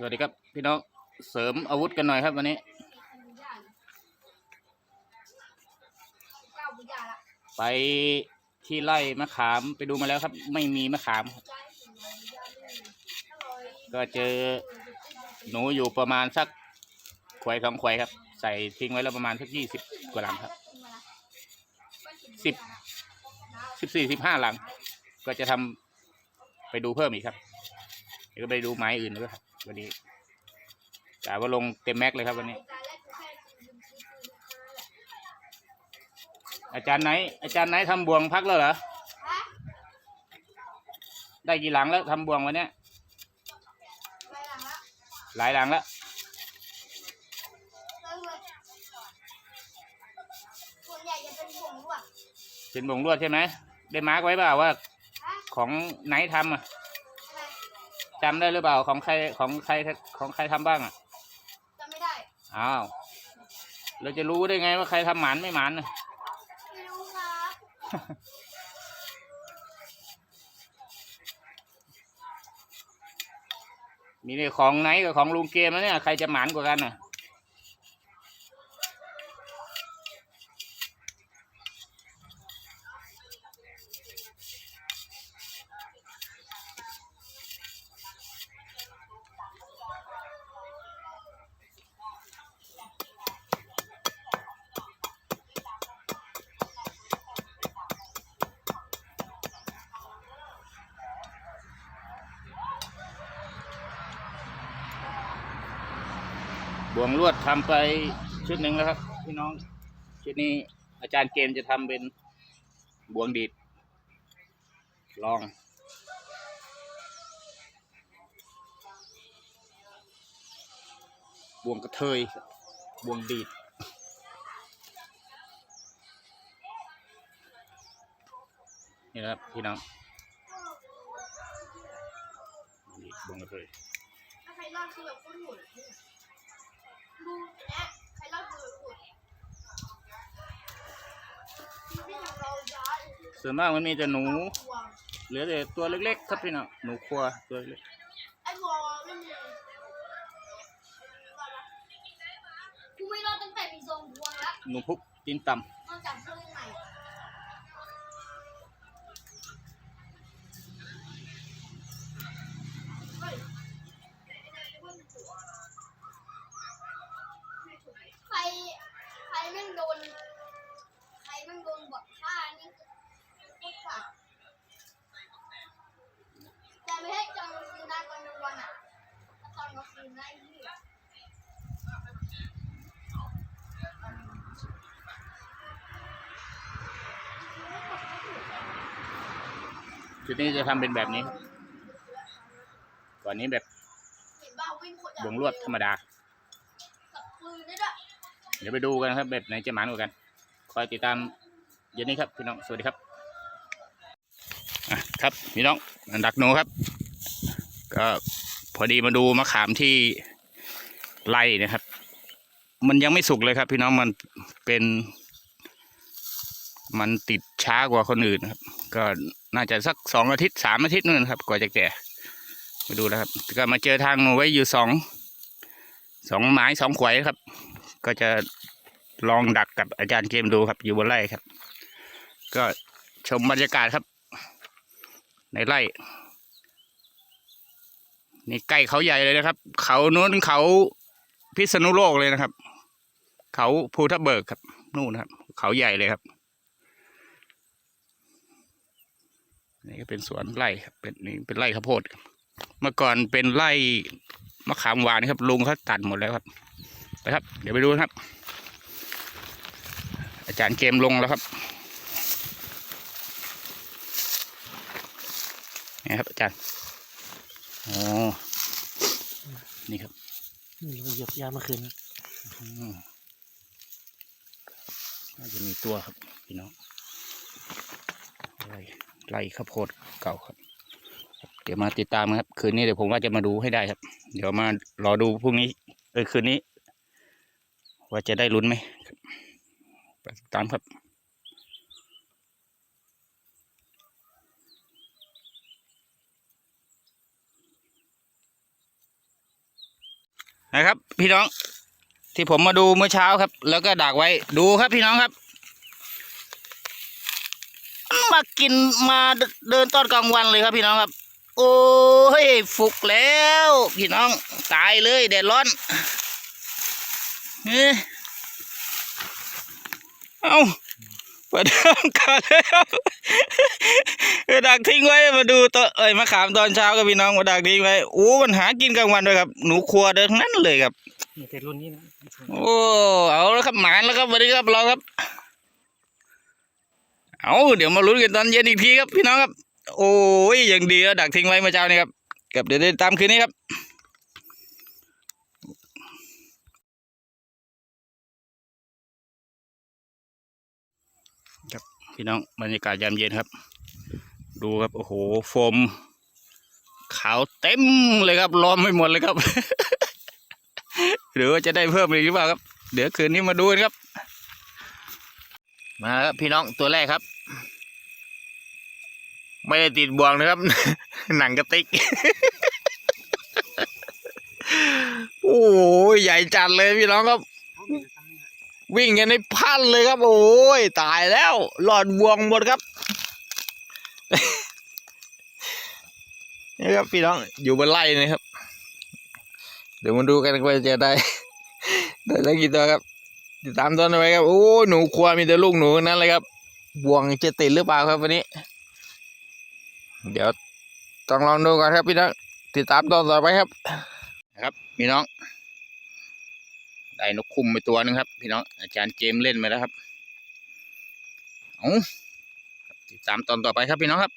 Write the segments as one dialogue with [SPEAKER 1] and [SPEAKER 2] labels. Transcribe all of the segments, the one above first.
[SPEAKER 1] สวัสดีครับ พี่น้องเสริมอาวุธกันหน่อยครับวันนี้ไปที่ไร่มะขามไปดูมาแล้วครับ ไม่มีมะขาม ก็เจอหนูอยู่ประมาณสักขวายสองขวายครับ ใส่ทิ้งไว้แล้วประมาณสักยี่สิบกว่าหลังครับสิบสิบสี่สิบห้าหลัง ก็จะทำไปดูเพิ่มอีกครับเดี๋ยวก็ไปดูไม้อื่นด้วยครับ วันนี้กะว่าลงเต็มแม็กเลยครับวันนี้ อาจารย์ไหน อาจารย์ไหนทำบ่วงพักแล้วเหรอ ได้กี่หลังแล้วทำบ่วงวันนี้หลายหลังแล้ว
[SPEAKER 2] เป็นผงลวก
[SPEAKER 1] เป็นบวงลวดใช่ไหม ได้มาร์กไว้เปล่าว่า ของไหนทำอะ จำได้หรือเปล่าของใครของใครของใครทำบ้างอะ
[SPEAKER 2] จำไม่ได้
[SPEAKER 1] อ้าว เราจะรู้ได้ไงว่าใครทำหมันไม่หมันน่ะ
[SPEAKER 2] ไม่รู้ครับ
[SPEAKER 1] มีเนี่ยของไหนกับของลุงเกมแล้วเนี่ย ใครจะหมันกว่ากันน่ะ วงลวดทำไปชุดหนึ่งแล้วครับพี่น้อง ชุดนี้อาจารย์เกมจะทำเป็นบวงดีดลอง บวงกระเทย บวงดีดนี่นะครับพี่น้องนี่บวงกระเทย
[SPEAKER 2] ใครรอดคือแบบคตรโหดอะดูเนี่
[SPEAKER 1] ส่วนมากมันมีแต่หนู เหลือแต่ตัวเล็กๆครับพี่น้องหนูครัวตัวเล็ก
[SPEAKER 2] ไอ้บัวไม่มีกูไม่รอดตั้งแต่มีทรงพวงแล้ว
[SPEAKER 1] หนูพุกตีนต่
[SPEAKER 2] นอกจากช่วงใหม่เฮ้ยใครใครแม่งโดน ใครแม่งโดนบอดฆ่านี่โคตรสัตว์แต่ไม่ให้ตอนกลางคืนนะตอนกลางวันอะถ้าตอนกลางคืนนะไอ้เหี้ยำ
[SPEAKER 1] ชุดนี้จะทำเป็นแบบนี้ครับก่อนนี้แบบ
[SPEAKER 2] บ่ง
[SPEAKER 1] ลวดธรรมดา เดี๋ยวไปดูกันครับ แบบไหนจะหมานกว่ากัน คอยติดตามเย็นนี้ครับพี่น้องสวัสดีครับครับพี่น้องดักหนูครับ ก็พอดีมาดูมะขามที่ไร่นะครับ มันยังไม่สุกเลยครับ พี่น้องมันเป็น มันติดช้ากว่าคนอื่นครับ ก็ น่าจะสักสองอาทิตย์สามอาทิตย์นู่นครับ กว่าจะแก่มาดูนะครับ ก็มาเจอทางไว้อยู่สองสองไม้สองขวายครับ ก็จะลองดักกับอาจารย์เกมดูครับอยู่บนไร่ครับ ก็ชมบรรยากาศครับ ในไร่นี่ใกล้เขาใหญ่เลยนะครับ เขาโน้นเขาพิษณุโลกเลยนะครับ เขาภูทับเบิกครับ นู่นครับ เขาใหญ่เลยครับ นี่ก็เป็นสวนไร่ครับเป็นนี่เป็นไร่ข้าวโพดครับเมื่อก่อนเป็นไร่มะขามหวานครับลุงเขาตัดหมดแล้วครับไปครับ เดี๋ยวไปดูนะครับ อาจารย์เกมลงแล้วครับนี่ครับอาจารย์อ๋อนี่ครับ
[SPEAKER 3] นี่เราเหยียบยาเมื่อคืนนะ
[SPEAKER 1] อืมน่าจะมีตัวครับพี่น้องไล่ ไล่ข้าวโพดเก่าครับ เดี๋ยวมาติดตามครับ คืนนี้เดี๋ยวผมว่าจะมาดูให้ได้ครับ เดี๋ยวมารอดูพรุ่งนี้เออคืนนี้ ว่าจะได้ลุ้นไหมไปติดตามครับนะครับ พี่น้องที่ผมมาดูเมื่อเช้าครับ แล้วก็ดักไว้ดูครับพี่น้องครับ มากินมาเดินตอนกลางวันเลยครับพี่น้องครับ โอ้ยฟุกแล้ว พี่น้องตายเลยแดดร้อนเอ้ยเอาเปิดทำก่อนเลยครับเออดักทิ้งไว้มาดูตัวเอ้ยมาขามตอนเช้ากับพี่น้องมาดักทิ้งไว้โอ้มันหากินกลางวันด้วยครับ หนูครัวเดินนั้นเลยครับ
[SPEAKER 3] มีแต่รุ่นนี้นะ
[SPEAKER 1] โอ้เอาแล้วครับหมานแล้วครับสวัสดีครับเราครับ เอาเดี๋ยวมาลุ้นกันตอนเย็นอีกทีครับพี่น้องครับ โอ้ยอย่างดีดักทิ้งไว้เมื่อเช้านี้ครับกับเดี๋ยวได้ตามคืนนี้ครับครับพี่น้องบรรยากาศยามเย็นครับ ดูครับโอ้โหโฟม ขาวเต็มเลยครับล้อมไม่หมดเลยครับ หรือว่าจะได้เพิ่มอีกหรือเปล่าครับ เดี๋ยวคืนนี้มาดูกันครับ มาครับพี่น้องตัวแรกครับ ไม่ได้ติดบ่วงนะครับ หนังกระติก โอ้ยใหญ่จัดเลยพี่น้องครับ วิ่งกันในพันเลยครับ โอ้ยตายแล้ว หลอดบ่วงหมดครับนี่ครับพี่น้องอยู่บนไร่นะครับ เดี๋ยวมาดูกันว่าจะได้ได้สักกี่ตัวครับ ติดตามต้นเอไว้ครับ โอ้หนูควมีแต่ลูกหนูนั้นเลยครับ บ่วงจะติดหรือเปล่าครับวันนี้ เดี๋ยวต้องลองดูก่อนครับพี่น้องติดตามตอนต่อไปครับนะครับพี่น้อง ได้นกคุมไปตัวหนึงครับ พี่น้องอาจารย์เจมเล่นไปแล้วครับเอาติดตามตอนต่อไปครับพี่น้องครับ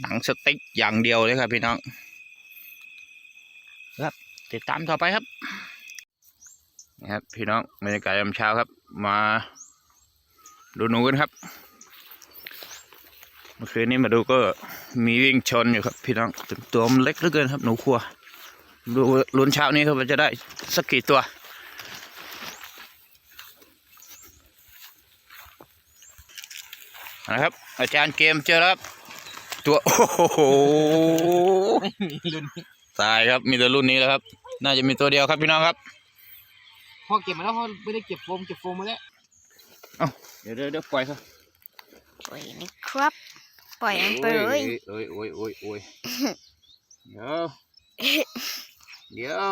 [SPEAKER 1] หนังสติ๊กอย่างเดียวเลยครับพี่น้องครับ ติดตามต่อไปครับนะครับพี่น้องบรรยากาศยามเช้าครับ มาดูหนูกันครับเมื่อคืนนี้มาดูก็มีวิ่งชนอยู่ครับ พี่น้องต,ตัวมันเล็กเหลือเกินครับ หนูครัวดูลุ้นเช้านี้ครับว่าจะได้สักกี่ตัวนะครับ อาจารย์เกมเจอแล้วครับตัวโอ้โห
[SPEAKER 3] มีรุ่น
[SPEAKER 1] ตายครับมีแต่รุ่นนี้แล้วครับ น่าจะมีตัวเดียวครับพี่น้องครับ
[SPEAKER 3] พอเก็บมาแล้วพอไม่ได้เก็บโฟมเก็บโฟมมาแล้ว
[SPEAKER 1] เดี๋ยวเดี๋ยวเดี๋ยวปล่อยครับ
[SPEAKER 2] ปล่อยนี่ครับ ปล่อยมันไปเลย
[SPEAKER 1] โอ้ยโอ้ยโอ้ยโอ้ยเดี๋ยวเดี๋ยว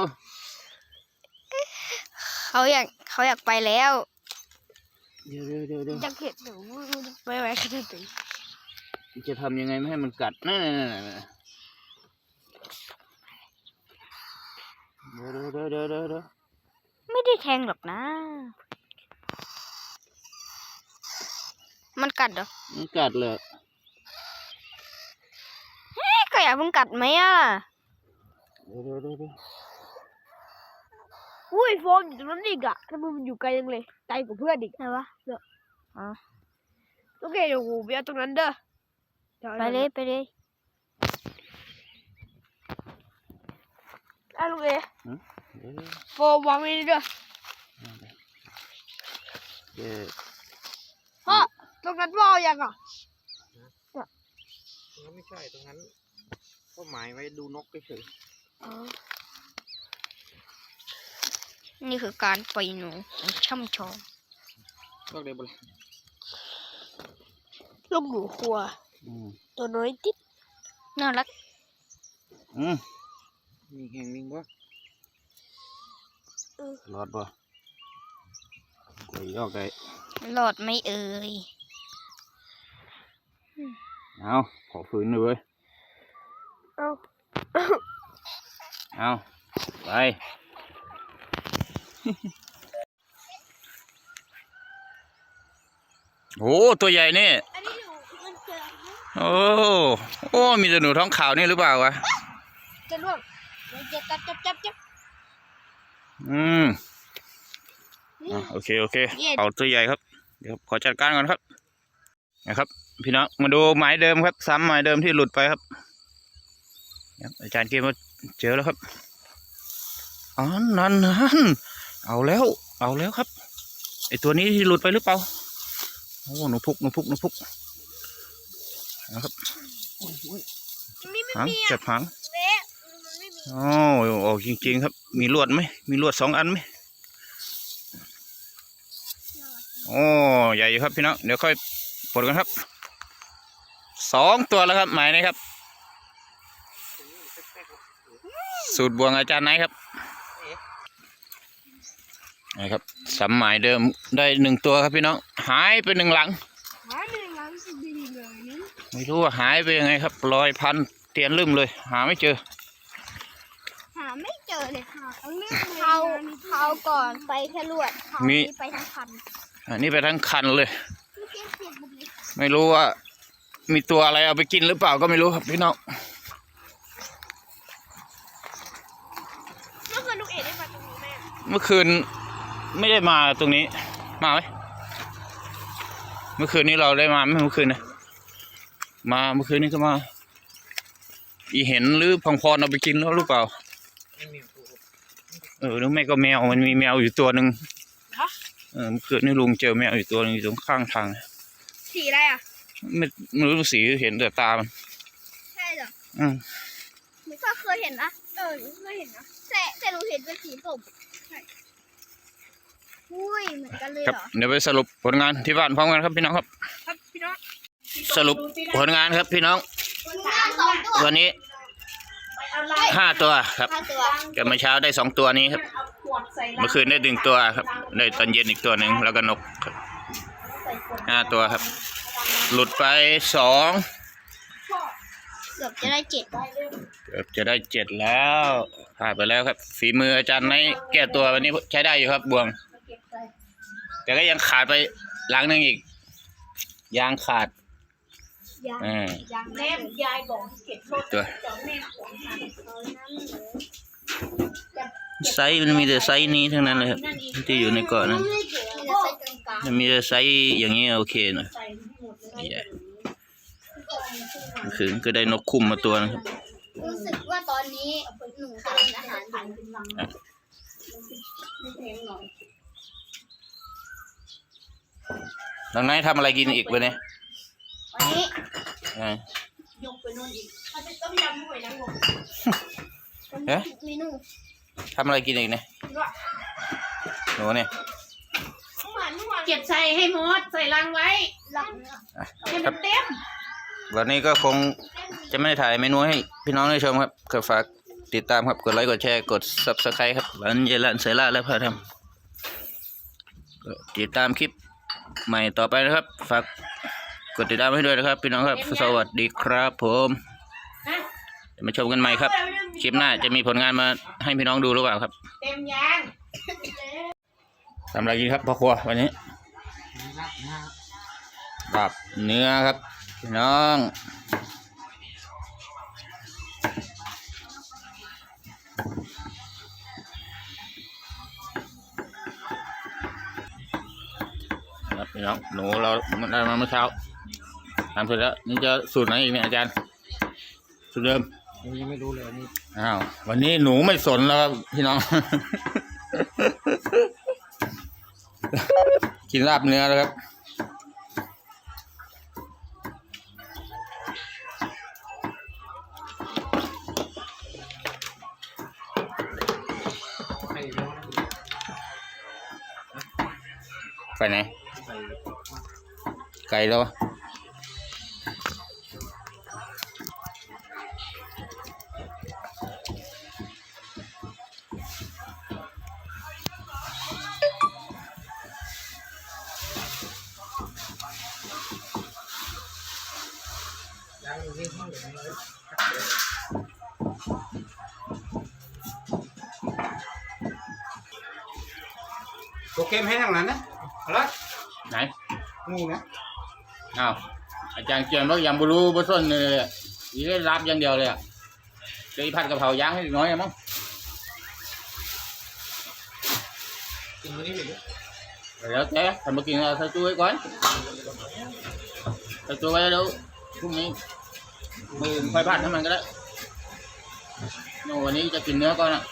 [SPEAKER 2] เขาอยากเขาอยากไปแล้ว
[SPEAKER 1] เดี๋ยวเดี๋ยวเดี๋ยวเดี๋ยว
[SPEAKER 2] จะเห็นหนูไปไว้ขนาดไหน
[SPEAKER 1] จะทำยังไงไม่ให้มันกัดนั่นนั่นนั่นนั่น เดี๋ยวเดี๋ยวเดี๋ยวเดี๋ยวเดี๋ยว
[SPEAKER 2] ไม่ได้แทงหรอกนะ มันกัดเหรอ
[SPEAKER 1] มันกัดเลย
[SPEAKER 2] เอ๊ะก็อยากมันกัดไหมอะ
[SPEAKER 1] เดี๋ยวเดี๋ยวเดี๋ยวเดี๋ยว
[SPEAKER 4] อุ้ยโฟมอยู่ตรงนั้นอีกอะทำไมมันอยู่ไกลจังเลยไกลกว่าเพื่อนอีก
[SPEAKER 2] ไหนวะ
[SPEAKER 4] โอเคเดี๋ยวกูไปเอาตรงนั้นเด้อดี๋ว
[SPEAKER 2] ไปเลยไปเลย
[SPEAKER 4] อะลุงเอ
[SPEAKER 1] เดี๋ยวเดี๋ยว
[SPEAKER 4] โฟมวางไว้นี่เด้อ
[SPEAKER 1] เดี๋ยว
[SPEAKER 4] พ่อตรงนั้นพ่อเอายังอะ
[SPEAKER 3] ตรงนั้นไม่ใช่ตรงนั้นก็หมายไว้ดูนกเฉย
[SPEAKER 2] นี่คือการปล่อยหนูของช่ำชอง
[SPEAKER 3] ๆก็เลยบล
[SPEAKER 4] ลูกหนูครัว
[SPEAKER 1] อืม
[SPEAKER 4] ตัวน้อยติ๊ด
[SPEAKER 2] น่ารัก
[SPEAKER 1] อืม
[SPEAKER 3] มีแห่งหนึงวะ
[SPEAKER 1] รอดป่ะไปยอกได้
[SPEAKER 2] หลอดไหม่เอ่ย
[SPEAKER 1] เอาขอฝืนหน่อยเว้ย
[SPEAKER 4] เอ้า
[SPEAKER 1] เอาไปโอ้ตัวใหญ่นี่
[SPEAKER 2] อันนี้หนูมันเจอ
[SPEAKER 1] โอ้ โอ้ มีแต่หนูท้องขาวนี่หรือเปล่าวะ
[SPEAKER 4] จะล่วงเดี๋ยว จะจับจับจับจับ
[SPEAKER 1] อืมอะโอเคโอเคเอาตัวใหญ่ครับเดี๋ยวขอจัดการก่อนครับนะครับ พี่น้องมาดูหมายเดิมครับ ซ้ำหมายเดิมที่หลุดไปครับอาจารย์เกมมาเจอแล้วครับอ๋อนั่นนั่นเอาแล้ว เอาแล้วครับไอตัวนี้ที่หลุดไปหรือเปล่าโอ้หนูพุกหนูพุกหนูพุกนะครับหางจับหาง
[SPEAKER 2] เละมันไม่มี
[SPEAKER 1] โอ้ออกจริงๆครับ มีลวดไหม มีลวดสองอันไหมโอ้ใหญ่อยู่ครับพี่น้อง เดี๋ยวค่อยปลดกันครับ สองตัวแล้วครับหมายนี้ครับ สูตรบวงอาจารย์ไหนครับนะครับสำหมายเดิมได้หนึ่งตัวครับพี่น้อง หายไปหนึ่งหลัง
[SPEAKER 4] หาหนึ่งหลังสุดดีเลยนี่
[SPEAKER 1] ไม่รู้ว่าหายไปยังไงครับลอยพันเตียนลืมเลย หาไม่เจอ
[SPEAKER 2] หาไม่เจ อเลยค่ะ
[SPEAKER 4] เอาเรื่อง
[SPEAKER 2] เขาเขาก่อนไปแค่ลวดเขา
[SPEAKER 1] มี
[SPEAKER 2] ไปทั้งคัน
[SPEAKER 1] อันนี้ไปทั้งคันเลย
[SPEAKER 2] พี่เปียกเปียกหมดเลย
[SPEAKER 1] ไม่รู้ว่า มีตัวอะไรเอาไปกินหรือเปล่าก็ไม่รู้ครับพี่น้อง
[SPEAKER 4] เมื่อคืนลูกเอ๋ได้มาตรงนี้แม่
[SPEAKER 1] เมื่อคืนไม่ได้มาตรงนี้ มาไหมเมื่อคืนนี้เราได้มาไหมเมื่อคืนนะมาเมื่อคืนนี้ก็มา อีเห็นหรือพังพรเอาไปกินแล้วหรือเปล่า
[SPEAKER 3] ไม่มีตัว
[SPEAKER 1] เออหรือไม่ก็แมวมันมีแมวอยู่ตัวหนึ่งเออเมื่อคืนนี้ลุงเจอแมวอยู่ตัวหนึงอยู่ตรงข้างทาง
[SPEAKER 4] สีอะไรอะ
[SPEAKER 1] ไม่ไม่รู้สีเห็นแต่ตามัน
[SPEAKER 2] ใช่เหรอ
[SPEAKER 1] อืม
[SPEAKER 2] หนูก็เคยเห็นนะ
[SPEAKER 4] เออหนูเคยเห็นนะ
[SPEAKER 2] แต่แต่หนูเห็นเป็นสีส้มใช่อุ้ยเหมือนกันเลย
[SPEAKER 1] ครับ
[SPEAKER 2] เหรอ
[SPEAKER 1] เดี๋ยวไปสรุปผลงานที่บ้านพร้อมกันครับพี่น้องครับ
[SPEAKER 4] ครับพี่น้อง
[SPEAKER 1] สรุปผลงานครับพี่น้อง
[SPEAKER 2] ผลงานสองตัว
[SPEAKER 1] วันนี้ ห้าตัวครับ
[SPEAKER 2] ห้าตัว
[SPEAKER 1] กับเมื่อเช้าได้สองตัวนี้ครับ เมื่อคืนได้ดึงตัวครับ ได้ตอนเย็นอีกตัวหนึ่งแล้วก็นกครับห้าตัวครับ หลุดไปสอง
[SPEAKER 2] เกือบจะได้เจ็ด
[SPEAKER 1] เกือบจะได้เจ็ดแล้วพลาดไปแล้วครับ ฝีมืออาจารย์ในแก้ตัววันนี้ใช้ได้อยู่ครับบวง แต่ก็ยังขาดไปหลังหนึงอีกยางขาด
[SPEAKER 2] ยัง
[SPEAKER 1] อ่า
[SPEAKER 2] ยัง
[SPEAKER 4] แม่ยายบอกให้เก็บรถ
[SPEAKER 1] ตัว
[SPEAKER 4] เดี๋ยวแม่ขนมา
[SPEAKER 1] ไซส์มันมีแต่ไซส์นี้ทั้งนั้นเลยครับที่อยู่ในเกาะนั้น
[SPEAKER 2] มีแต่ไซส์กลาง
[SPEAKER 1] มันมีแต่ไซส์อย่างนี้โอเคหน่อย
[SPEAKER 4] ใส่ให้หมดเลย
[SPEAKER 1] ใหญ่คือก็ได้นกคุ้มมาตัวนะครับ
[SPEAKER 2] ๆรู้สึกว่าตอนนี้หนูจะเป็นอาหารอยู่
[SPEAKER 1] น้องนายทำอะไรกินอีกวะเนี่ย
[SPEAKER 2] วันนี้
[SPEAKER 1] อ่าย
[SPEAKER 4] กไปนู่นอีกถ้าเป็นต้มยำหอยนางรม
[SPEAKER 1] เอ๊ะ
[SPEAKER 2] เมนู
[SPEAKER 1] ทำอะไรกินอีกเนี่ยหนูเนี่ย
[SPEAKER 4] เก็บใส่ให้หมดใส่รังไว้
[SPEAKER 2] ลังเนื้อ
[SPEAKER 1] อะ
[SPEAKER 4] ให้
[SPEAKER 1] ครั
[SPEAKER 4] มั
[SPEAKER 1] บ
[SPEAKER 4] นเต็ม
[SPEAKER 1] วันนี้ก็คงจะไม่ได้ถ่ายเมนูให้พี่น้องได้ชมครับก็ฝากติดตามครับ กดไลค์กดแชร์กด subscribe ครับร้านเยลันเสระและพาทำก็ติดตามคลิปใหม่ต่อไปนะครับ ฝาก กดติดตามให้ด้วยนะครับ พี่น้องครับ สวัสดีครับผม
[SPEAKER 4] ฮะ
[SPEAKER 1] เดี๋ยวมาชมกันใหม่ครับ คลิปหน้าจะมีผลงานมาให้พี่น้องดูหรือเปล่าครับ
[SPEAKER 4] เต็มยาง
[SPEAKER 1] ทำอะไรกินครับพ่อครัววันนี้
[SPEAKER 3] นับนะ
[SPEAKER 1] ตับเนื้อครับ พี่น้องครับพี่น้องหนูเราได้มาเมื่อเช้า ทำเสร็จแล้วนี่จะสูตรไหนอีกเนี่ยอาจารย์ สูตรเดิม
[SPEAKER 3] ผมยังไม่รู้เลยอันนี่
[SPEAKER 1] อ้าววันนี้หนูไม่สนแล้วครับพี่น้อง กินลาบเนื้อแล้วครับ
[SPEAKER 3] ใส่แล้วนะ
[SPEAKER 1] ไปไหน
[SPEAKER 3] ใส่
[SPEAKER 1] ไกลแล้
[SPEAKER 3] ว เกมให้ทางนั้นนะเอาละ
[SPEAKER 1] ไหน
[SPEAKER 3] นี่นะ
[SPEAKER 1] อ้าวอาจารย์เกียนว่ายังบรู้บ่ส้นเลยอะอีได้รับอย่างเดียวเลยอะจะอีผัดกะเพราย่างให้น้อยอะมั้ง
[SPEAKER 3] กินวันนี้ไปเลย
[SPEAKER 1] แล้วแต่ทำมากินเอาใส่ตู้ไว้ก่อนใส่ตู้ไว้แล้วพรุ่งนี้มือค่อยผัดให้มันก็ได้โน่วันนี้จะกินเนื้อก่อนอะ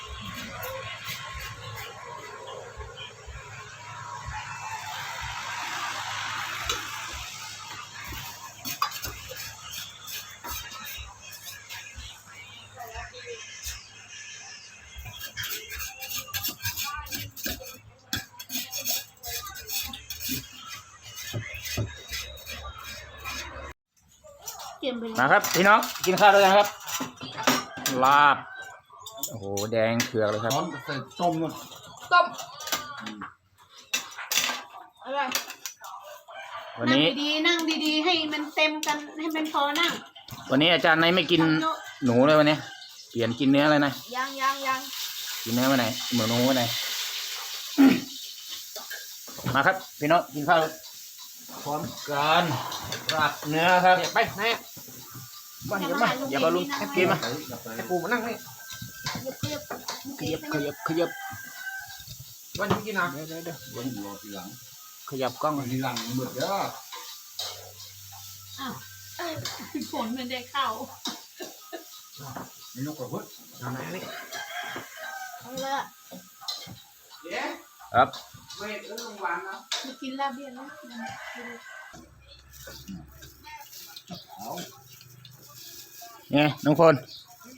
[SPEAKER 4] ไปเลย
[SPEAKER 1] มาครับพี่น้องกินข้าวด้วยกันครับ ลาบ โอ้โหแดงเถือกเลยครับ
[SPEAKER 5] ร้อนใส่ต้มนู่น
[SPEAKER 6] ต้มอะไร
[SPEAKER 1] วัน
[SPEAKER 6] นั่ง
[SPEAKER 1] นี้
[SPEAKER 6] ดีๆนั่งดีๆ ให้มันเต็มกันให้มันพอนั่ง
[SPEAKER 1] วันนี้อาจารย์นายไม่กิน
[SPEAKER 6] ทำเยอะ
[SPEAKER 1] หนูเลยวันนี้ เปลี่ยนกินเนื้อเลยนะ
[SPEAKER 6] ยังยังยัง
[SPEAKER 1] กินเนื้อมาไหนเหมือนหนูมาไหน มาครับ พี่น้องกินข้าวพร้อมกันราบเนื้อครับ
[SPEAKER 3] เนี่ยไปแม่
[SPEAKER 1] มาอย่ามาอย่ามาลุงแอบกินมา
[SPEAKER 3] ไอ้ปูมานั่งนี่
[SPEAKER 1] ขยับขยับขยับ
[SPEAKER 3] วันนี้กินอะ
[SPEAKER 1] เดี๋ยวเดี๋ยวเดี๋ยว
[SPEAKER 5] เดี๋ยวรอทีหลัง
[SPEAKER 1] ขยับกล้อง
[SPEAKER 5] วันนี้หลังหมดแล้ว
[SPEAKER 6] ฝนมันได้เข้า
[SPEAKER 5] ไม่นกกระพุ้
[SPEAKER 3] เอาไหนนี่
[SPEAKER 6] เอาละ
[SPEAKER 1] ครับ
[SPEAKER 3] เวทเรื่องหวานนะ
[SPEAKER 6] มากินลาบเบี้ยนะ
[SPEAKER 1] ไงน้องพล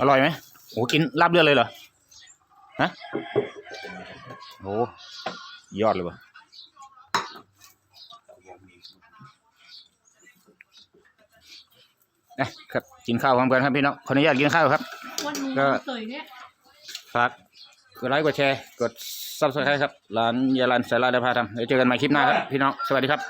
[SPEAKER 1] อร่อยไหมโอ้กินลาบเลือดเลยเหรอฮะโอ้ยอดเลยวะนะครับกินข้าวพร้อมกันครับพี่น้องขออนุญาตกินข้าวครับ
[SPEAKER 6] วันหนู
[SPEAKER 1] ก็
[SPEAKER 6] สวยเนี่ย
[SPEAKER 1] ฝากกดไลค์กดแชร์กดซับสไครต์ครับร้านยาลันสาราดาพาทำเดี๋ยวเจอกันใหม่คลิปหน้าครับพี่น้องสวัสดีครับ